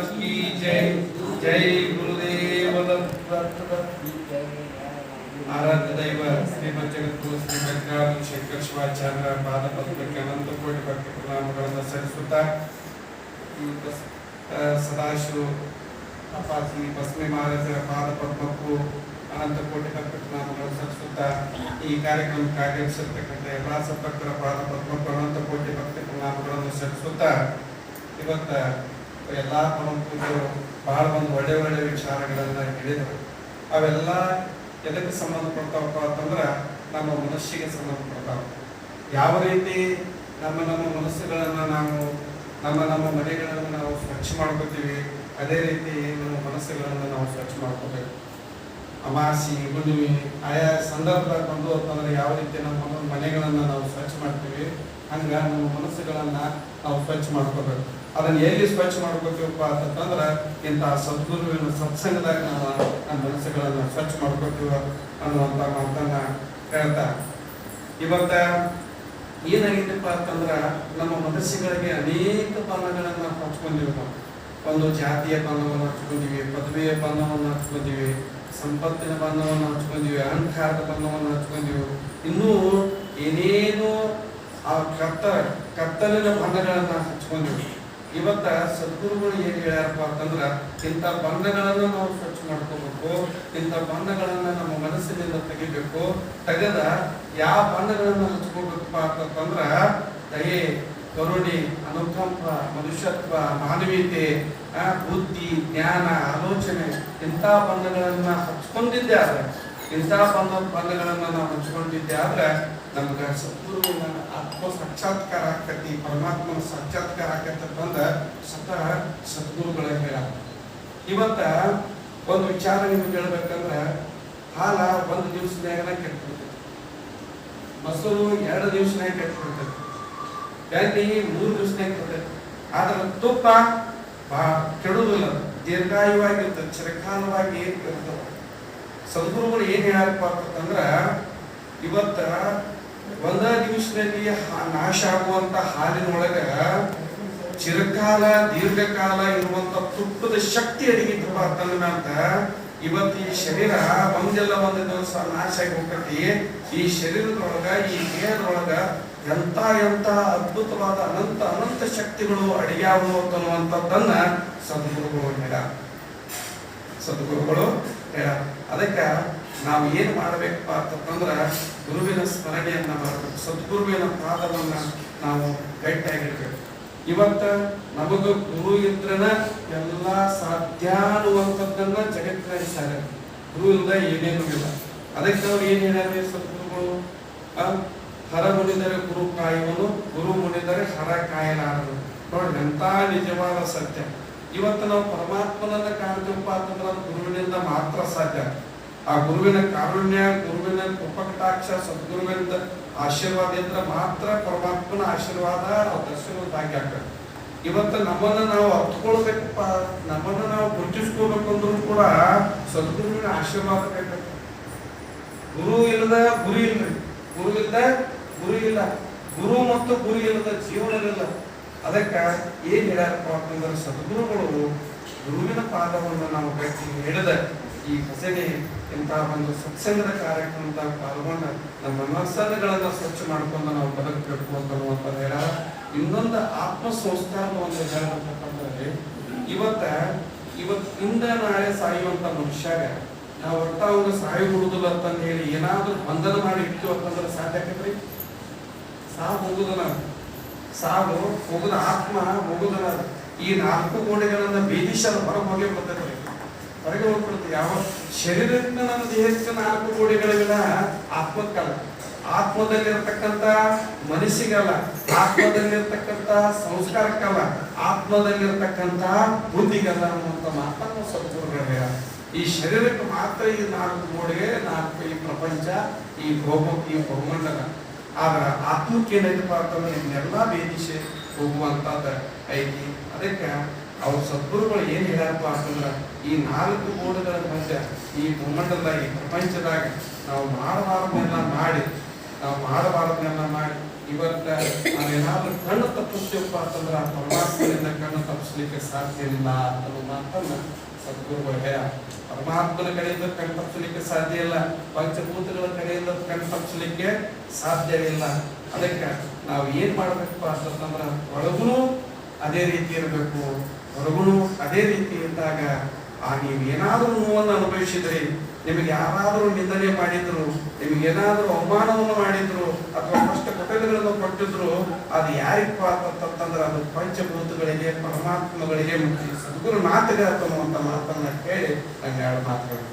महाराज की जय जय गुरुदेव दत्त ಆರಾಧ್ಯ ದೈವ ಶ್ರೀಮದ್ ಜಗದ್ಗುರು ಶ್ರೀ ವೆಂಕಟಾದ್ರಿ ಶಂಕರ ಶಿವಾಚಾರ್ಯರ ಪಾದ ಪದ್ಮಕ್ಕೆ ಅನಂತ ಕೋಟಿ ಭಕ್ತಿ ಪ್ರಣಾಮಗಳನ್ನು ಸಲ್ಲಿಸುತ್ತಾ ಇವತ್ತು ಸ- ಆ, ಸದಾಶಿವ ಅಪ್ಪಾಜಿ ಬಸವಿ ಮಹಾರಾಜರ ಪಾದ ಪದ್ಮಕ್ಕೂ ಅನಂತ ಕೋಟಿ ಭಕ್ತಿ ಪ್ರಣಾಮಗಳನ್ನು ಸಲ್ಲಿಸುತ್ತಾ ಈ ಕಾರ್ಯಕ್ರಮಕ್ಕೆ ಆಗಮಿಸಿರ್ತಕ್ಕಂಥ ಎಲ್ಲ ಸಭಕ್ತರ ಪಾದ ಪದ್ಮಕ್ಕೂ ಅನಂತ ಕೋಟಿ ಭಕ್ತಿ ಪ್ರಣಾಮಗಳನ್ನು ಸಲ್ಲಿಸುತ್ತಾ ಇವತ್ತ ಎಲ್ಲ ಪರಮ ಭಾಳ ಒಂದು ಒಳ್ಳೆ ಒಳ್ಳೆ ವಿಚಾರಗಳನ್ನ ಹೇಳಿದರು. ಅವೆಲ್ಲ ಎದಕ್ಕೆ ಸಂಬಂಧಪಡ್ತಾವಪ್ಪ ಅಂತಂದ್ರೆ ನಮ್ಮ ಮನಸ್ಸಿಗೆ ಸಂಬಂಧಪಡ್ತಾವ. ಯಾವ ರೀತಿ ನಮ್ಮ ನಮ್ಮ ಮನಸ್ಸುಗಳನ್ನು ನಾವು, ನಮ್ಮ ನಮ್ಮ ಮನೆಗಳನ್ನು ನಾವು ಸ್ವಚ್ಛ ಮಾಡ್ಕೋತೀವಿ, ಅದೇ ರೀತಿ ನಮ್ಮ ಮನಸ್ಸುಗಳನ್ನು ನಾವು ಸ್ವಚ್ಛ ಮಾಡ್ಕೋಬೇಕು. ಅಮಾಸಿ ಹುಣ್ಣಿಮೆ ಆಯಾ ಸಂದರ್ಭ ಬಂದು ಅಂತಂದ್ರೆ ಯಾವ ರೀತಿ ನಮ್ಮ ಮನೆಗಳನ್ನ ನಾವು ಸ್ವಚ್ಛ ಮಾಡ್ತೀವಿ, ಹಂಗ ನಮ್ಮ ಮನಸ್ಸುಗಳನ್ನ ನಾವು ಸ್ವಚ್ಛ ಮಾಡ್ಕೋಬೇಕು. ಅದನ್ನ ಎಲ್ಲಿ ಸ್ವಚ್ಛ ಮಾಡ್ಕೋತೀವಪ್ಪ ಅಂತಂದ್ರೆ ಇಂತಹ ಸದ್ಗುರುವಿನ ಸತ್ಸಂಗದಾಗ ನಾವು ನಮ್ಮ ಮನಸ್ಸುಗಳನ್ನ ಸ್ವಚ್ಛ ಮಾಡ್ಕೋತೀವ ಅನ್ನುವಂತ ಮಾತನ್ನ ಹೇಳ್ತಾ. ಇವತ್ತ ಏನಾಗಿದೆಪ್ಪ ಅಂತಂದ್ರ ನಮ್ಮ ಮನಸ್ಸುಗಳಿಗೆ ಅನೇಕ ಬಣ್ಣಗಳನ್ನ ಹಚ್ಕೊಂಡಿವಿ ನಾವು. ಒಂದು ಜಾತಿಯ ಬಣ್ಣವನ್ನು ಹಚ್ಕೊಂಡಿವಿ, ಪದವಿಯ ಬಣ್ಣವನ್ನು ಹಚ್ಕೊಂಡಿವಿ, ಸಂಪತ್ತಿನ ಬಣ್ಣವನ್ನು ಹಚ್ಕೊಂಡಿವಿ, ಅಹಂಕಾರದ ಬಣ್ಣವನ್ನು ಹಚ್ಕೊಂಡಿವಿ. ಇನ್ನೂ ಏನೇನು ಆ ಕತ್ತ, ಕತ್ತಲಿನ ಬಣ್ಣಗಳನ್ನ ಹಚ್ಕೊಂಡಿವಿ. ಇವತ್ತ ಸದ್ಗುರುಗಳು ಏನ್ ಹೇಳ್ಯಾರಪ್ಪ ಅಂತಂದ್ರ, ಇಂಥ ಬಂಧಗಳನ್ನ ನಾವು ಸ್ವಚ್ಛ ಮಾಡ್ಕೋಬೇಕು, ಇಂಥ ಬಂಧಗಳನ್ನು ನಮ್ಮ ಮನಸ್ಸಿನಿಂದ ತೆಗಿಬೇಕು, ತೆಗೆದ ಯಾವ ಬಂಧಗಳನ್ನು ಹಚ್ಕೋಬೇಕಪ್ಪ ಅಂತಂದ್ರ, ದಯೆ, ಕರುಣೆ, ಅನುಕಂಪ, ಮನುಷ್ಯತ್ವ, ಮಾನವೀಯತೆ ಬುದ್ಧಿ, ಜ್ಞಾನ, ಆಲೋಚನೆ, ಇಂಥ ಬಂಧಗಳನ್ನ ಹಚ್ಕೊಂಡಿದ್ದೆ ಆದ್ರೆ, ಇಂಥ ಬಂಧ, ಬಂಧಗಳನ್ನ ನಾವು ಹಚ್ಕೊಂಡಿದ್ದೆ ಆದ್ರೆ ನಮ್ಗೆ ಸದ್ಗುರುವಿನ ಆತ್ಮ ಸಾಕ್ಷಾತ್ಕಾರ ಆಕತಿ, ಪರಮಾತ್ಮನ ಸಾಕ್ಷಾತ್ಕಾರ ಆಕತಿ ಬಂದ ಸತ ಸದ್ಗುರುಗಳ ಹೇಳ ಇವತ್ತ ಒಂದು ವಿಚಾರ ನಿಮ್ಗೆ ಹೇಳ್ಬೇಕಂದ್ರ ಹಾಲ ಒಂದು ದಿವಸನಾಗನ ಕೆಟ್ಬಿಡ್ತೈತಿ. ಮೊಸರು ಎರಡು ದಿವಸನಾಗ ಕೆಟ್ಬಿಡ್ತೈತಿ. ಎಣ್ಣೆ ಮೂರು ದಿವಸನಾಗ ಕೆಡ್ತೈತಿ ಆದ್ರೆ ತುಪ್ಪ ಬಾ ಕೆಡುವುದಿಲ್ಲ. ದೀರ್ಘಾಯುವಾಗಿರ್ತದೆ ಚಿರಕಾಲವಾಗಿ ಇರ್ತದೆ ಸದ್ಗುರುಗಳು ಏನ್ ಹೇಳಪ್ಪ ಅಂತಂದ್ರ ಇವತ್ತ ಒಂದ ದಿವಸದಲ್ಲಿ ನಾಶ ಆಗುವಂತ ಹಾಲಿನೊಳಗ ಚಿರಕಾಲ, ದೀರ್ಘಕಾಲ ಇರುವಂತ ತುಪ್ಪದ ಶಕ್ತಿ ಅಡಗಿದ್ರಪ್ಪ ಅಂತಂದ್ರ ಅಂತ ಇವತ್ತು ಈ ಶರೀರ ಒಂದೆಲ್ಲ ಒಂದು ದಿವಸ ನಾಶ ಆಗಿ ಹೋಗ್ತೈತಿ. ಈ ಶರೀರದೊಳಗ, ಈ ದೇಹದೊಳಗ ಎಂತ ಎಂತ ಅದ್ಭುತವಾದ ಅನಂತ ಅನಂತ ಶಕ್ತಿಗಳು ಅಡಿಯಾವು ಅನ್ನುವಂಥದ್ದನ್ನ ಸದ್ಗುರುಗಳು ಹೇಳ ಸದ್ಗುರುಗಳು ಹೇಳ ಅದಕ್ಕೆ ನಾವು ಏನು ಮಾಡಬೇಕಪ್ಪ ಅಂತಂದ್ರೆ ಗುರುವಿನ ಸ್ಮರಣೆಯನ್ನ ಮಾಡಬೇಕು. ಸದ್ಗುರುವಿನ ಪಾದವನ್ನ ನಾವು ಗಟ್ಟಿಯಾಗಿರ್ಬೇಕು ಇವತ್ತ ನಮಗ ಗುರು ಇದ್ರನ ಎಲ್ಲ ಸಾಧ್ಯ ಅನ್ನುವಂಥದ್ದನ್ನ ಜಗತ್ತಿನ ಸಾರ ಗುರು ಇಲ್ಲದ ಏನೇನು ಇಲ್ಲ. ಅದಕ್ಕೆ ಅವ್ರು ಏನು ಹೇಳ್ಯಾರ ಸದ್ಗುರುಗಳು? ಹರ ಮುನಿದರೆ ಗುರು ಕಾಯುವನು, ಗುರು ಮುನಿದರೆ ಹರ ಕಾಯಲಾರನು. ನೋಡಿ ಎಂಥ ನಿಜವಾದ ಸತ್ಯ. ಇವತ್ತು ನಾವು ಪರಮಾತ್ಮನನ್ನ ಕಾಣ್ತೀವಪ್ಪ ಅಂತಂದ್ರೆ ಅದು ಗುರುವಿನಿಂದ ಮಾತ್ರ ಸಾಧ್ಯ. ಆ ಗುರುವಿನ ಕಾರುಣ್ಯ, ಗುರುವಿನ ಕೃಪಕಟಾಕ್ಷ ಸದ್ಗುರುವಿನ ಆಶೀರ್ವಾದದಿಂದ ಮಾತ್ರ ಪರಮಾತ್ಮನ ಆಶೀರ್ವಾದ ನಾವು ಭಾಗ್ಯ ಆಗ್ತದೆ. ಇವತ್ತು ನಮ್ಮನ್ನ ನಾವು ಅರ್ಥಕೊಳ್ಬೇಕಪ್ಪ ನಮ್ಮನ್ನ ನಾವು ಗುರುತಿಸ್ಕೋಬೇಕು ಅಂದ್ರೂ ಕೂಡ ಸದ್ಗುರುವಿನ ಆಶೀರ್ವಾದ ಬೇಕಾಗ್ತದೆ ಗುರು ಇಲ್ಲದ ಗುರಿ ಇಲ್ರಿ. ಗುರು ಇಲ್ಲದ ಗುರಿ ಇಲ್ಲ. ಗುರು ಮತ್ತು ಗುರಿ ಇಲ್ಲದ ಜೀವನ ಜೀವನವಿಲ್ಲ. ಅದಕ್ಕ ಏನು ಹೇಳ್ಯಾರಪ್ಪ ಅಂತಂದ್ರೆ ಸದ್ಗುರುಗಳು ಗುರುವಿನ ಪಾದವನ್ನು ನಾವು ಕಟ್ಟಿ ಈ ಭಜನೆ ಇಂತಹ ಒಂದು ಸತ್ಸಂಗದ ಕಾರ್ಯಕ್ರಮದಾಗ ಪಾಲ್ಗೊಂಡ ನಮ್ಮ ಮನಸ್ಸನ್ನುಗಳನ್ನ ಸ್ವಚ್ಛ ಮಾಡ್ಕೊಂಡು ನಾವು ಬದುಕಬೇಕು ಅಂತ ಹೇಳ ಇನ್ನೊಂದು ಆತ್ಮ ಸಂಸ್ಕಾರವನ್ನು ಒಂದು ಇವತ್ತ ಇವತ್ತ ಇವತ್ತಿಂದ ನಾಳೆ ಸಾಯುವಂತ ಮನುಷ್ಯಾಗ ನಾವು ಒಟ್ಟ ಅವ್ರ ಸಾಯಿ ಬಿಡುದಿಲ್ಲ ಅಂತಂದು ಹೇಳಿ ಏನಾದ್ರೂ ಬಂಧನ ಮಾಡಿ ಇಟ್ಟು ಅಂತಂದ್ರೆ ಸಾಧ್ಯ ಆಕತ್ರಿ? ಸಾ ಸಾವು ಹೋಗುದ ಆತ್ಮ, ಹೋಗುದ ಈ ನಾಲ್ಕು ಗೋಡೆಗಳನ್ನ ಬೇದಿಶಾಲ ಹೊರಗೆ ಹೋಗಿ ಬರ್ತೈತ್ರಿ ಹೊರಗೆ ಹೋಗ್ಬಿಡುತ್ತೆ ಯಾವ ಶರೀರದಿಂದ ನಮ್ಮ ದೇಹಕ್ಕೆ ನಾಲ್ಕು ಗೋಡೆಗಳಿಲ್ಲ ಆತ್ಮಕ್ಕಲ್ಲ. ಆತ್ಮದಲ್ಲಿರ್ತಕ್ಕಂತ ಮನಸ್ಸಿಗಲ್ಲ ಆತ್ಮದಲ್ಲಿರ್ತಕ್ಕಂತ ಸಂಸ್ಕಾರಕ್ಕಲ್ಲ ಆತ್ಮದಲ್ಲಿರ್ತಕ್ಕಂತ ಬುದ್ಧಿಗಲ್ಲ ಅನ್ನುವಂಥ ಮಾತನ್ನು ಸದ್ಗುರುಗಳು. ಈ ಶರೀರಕ್ಕೆ ಮಾತ್ರ ಈ ನಾಲ್ಕು ಗೋಡೆ ನಾಲ್ಕು ಈ ಪ್ರಪಂಚ, ಈ ಭೌಮ, ಈ ಬ್ರಹ್ಮಾಂಡನ ಆದ್ರ ಆತ್ಮಕ್ಕೆ ಏನೈತಪ್ಪ ಅಂತಂದ್ರೆ ಇದನ್ನೆಲ್ಲ ಭೇದಿಸಿ ಹೋಗುವಂತದ್ದು ಐತಿ. ಅದಕ್ಕೆ ಅವ್ರ ಸದ್ಗುರುಗಳು ಏನ್ ಹೇಳಪ್ಪ ಅಂತಂದ್ರ, ಈ ನಾಲ್ಕು ಗೋಡೆಗಳ ಮಧ್ಯ ಈ ಈ ಪ್ರಪಂಚದಾಗ ನಾವು ಮಾಡಬಾರದನ್ನೆಲ್ಲ ಮಾಡಿ, ನಾವು ಮಾಡಬಾರದನ್ನೆಲ್ಲ ಮಾಡಿ, ಇವತ್ತ ನಾವೇನಾದ್ರೂ ಕಣ್ಣು ತಪ್ಪಿಸ್ತೀವಪ್ಪ ಅಂತಂದ್ರೆ ಆ ಪರಮಾತ್ಮನಿಂದ ಕಣ್ಣು ತಪ್ಪಿಸ್ಲಿಕ್ಕೆ ಸಾಧ್ಯ ಇಲ್ಲ ಅನ್ನೋ ಮಾತನ್ನ ಸದ್ಗುರುಗಳು ಹೇಳ ಪರಮಾತ್ಮನ ಕಡೆಯಿಂದ ಕಣ್ಣು ತಪ್ಪಿಸಲಿಕ್ಕೆ ಸಾಧ್ಯ ಇಲ್ಲ. ಪಂಚಭೂತಗಳ ಕಡೆಯಿಂದ ಕಣ್ಣು ಸಾಧ್ಯ ಇಲ್ಲ. ಅದಕ್ಕೆ ನಾವು ಏನ್ ಮಾಡ್ಬೇಕಪ್ಪ ಅಂತಂದ್ರ ಒಳಗುನು ಅದೇ ರೀತಿ ಇರಬೇಕು. ಹೊರಗುನು ಅದೇ ರೀತಿ ಇದ್ದಾಗ, ಆ ನೀವು ಏನಾದರೂ ನೋವನ್ನು ಅನುಭವಿಸಿದ್ರಿ ನಿಮಗೆ ಯಾರಾದರೂ ನಿಂದನೆ ಮಾಡಿದ್ರು, ನಿಮಗೆ ಏನಾದರೂ ಅವಮಾನವನ್ನು ಮಾಡಿದ್ರು, ಅಥವಾ ಕಷ್ಟ ಕೊಟ್ಟಗಳನ್ನು ಕೊಟ್ಟಿದ್ರು, ಅದು ಯಾರಿಗಪ್ಪ ಅಂತಂತಂದ್ರೆ ಅದು ಪಂಚಭೂತಗಳಿಗೆ, ಪರಮಾತ್ಮಗಳಿಗೆ ಸದ್ಗುರು ಮಾತಿದೆ ಅಂತ ಮಾತನ್ನ ಕೇಳಿ ನಂಗೆ ಎರಡು ಮಾತುಗಳು.